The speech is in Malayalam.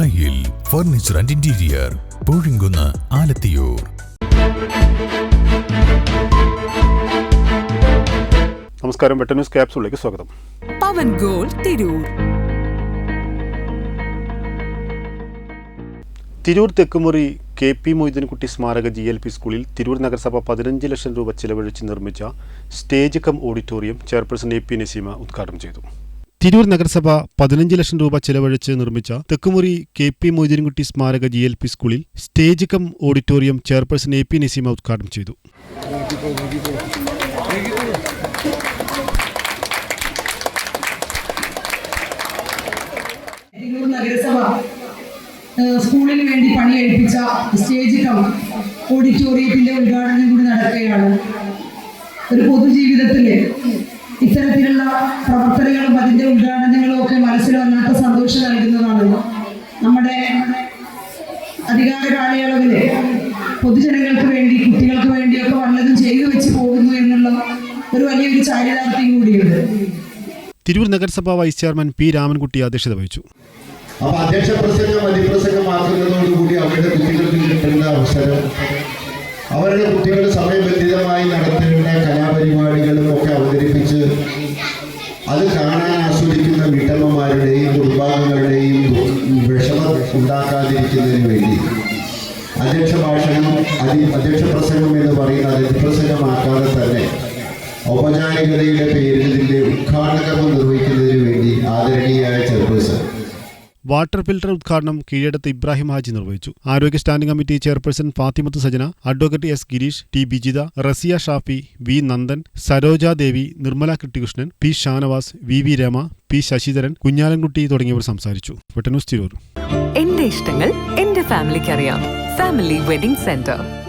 ദായിൽ furniture and interior Poozhinkunnu Alathiyur. നമസ്കാരം വെട്ട ന്യൂസ് ക്യാപ്സുകളിലേക്ക് സ്വാഗതം. പവൻ ഗോൾ തിരൂർ. തിരൂർ തെക്കുമുറി കെ പി മൊയ്തീൻകുട്ടി സ്മാരക ജി എൽ പി സ്കൂളിൽ തിരൂർ നഗരസഭ പതിനഞ്ച് ലക്ഷം രൂപ ചിലവഴിച്ച് നിർമ്മിച്ച stage cum auditorium chairperson A P Naseema ഉദ്ഘാടനം ചെയ്തു. തിരൂർ നഗരസഭ പതിനഞ്ച് ലക്ഷം രൂപ ചെലവഴിച്ച് നിർമ്മിച്ച തെക്കുമുറി കെ പി മൊയ്തീൻകുട്ടി സ്മാരക ജി എൽ പി സ്കൂളിൽ stage cum auditorium chairperson A P Naseema ഉദ്ഘാടനം ചെയ്തു. തിരൂർ നഗരസഭ സ്കൂളിന് വേണ്ടി പണി സ്റ്റേജ് കം ഓഡിറ്റോറിയത്തിന്റെ ഉദ്ഘാടനം കൂടി നടക്കുകയാണ്. ഒരു പൊതുജീവിതത്തിൽ ഇത്തരത്തിലുള്ള പ്രവർത്തനങ്ങളും അതിന്റെ ഉദ്ഘാടനങ്ങളും ഒക്കെ മനസ്സിൽ വല്ലാത്ത സന്തോഷം നൽകുന്നതാണ് നമ്മുടെ അധികാര കാലയളവിൽ പൊതുജനങ്ങൾക്ക് വേണ്ടി കുട്ടികൾക്ക് വേണ്ടിയൊക്കെ വല്ലതും ചെയ്തു വെച്ച് പോകുന്നു എന്നുള്ള ഒരു വലിയൊരു ചാരിതാർത്ഥ്യം കൂടിയുണ്ട്. തിരൂർ നഗരസഭാ വൈസ് ചെയർമാൻ പി രാമൻകുട്ടി അധ്യക്ഷത വഹിച്ചു. അപ്പൊ അധ്യക്ഷ പ്രസംഗം അതിപ്രസംഗമാക്കുന്നതോടുകൂടി അവരുടെ കുട്ടികൾക്ക് കിട്ടുന്ന അവസരം അവരുടെ കുട്ടികൾ സമയബന്ധിതമായി അത് കാണാൻ ആസ്വദിക്കുന്ന വീട്ടമ്മമാരുടെയും കുടുംബാംഗങ്ങളുടെയും വിഷമം ഉണ്ടാക്കാതിരിക്കുന്നതിന് വേണ്ടി. അധ്യക്ഷ ഭാഷണം അതി അധ്യക്ഷ പ്രസംഗം എന്ന് പറയുന്ന അതിപ്രസംഗമാക്കാതെ തന്നെ ഔപചാരികതയുടെ പേരിൽ വാട്ടർ ഫിൽട്ടർ ഉദ്ഘാടനം കീഴടത്ത് ഇബ്രാഹിം ഹാജി നിർവഹിച്ചു. ആരോഗ്യ standing committee chairperson Fathimath Sajana advocate S Girish T Bijitha Rasiya Shafi V Nandan Saroja Devi Nirmala Krishnan P Shanavas V V Rama P Sasidharan Kunhalankutty തുടങ്ങിയവർ സംസാരിച്ചു. ഇഷ്ടങ്ങൾ ഫാമിലിക്ക് അറിയാം ഫാമിലി വെഡിംഗ് സെന്റർ.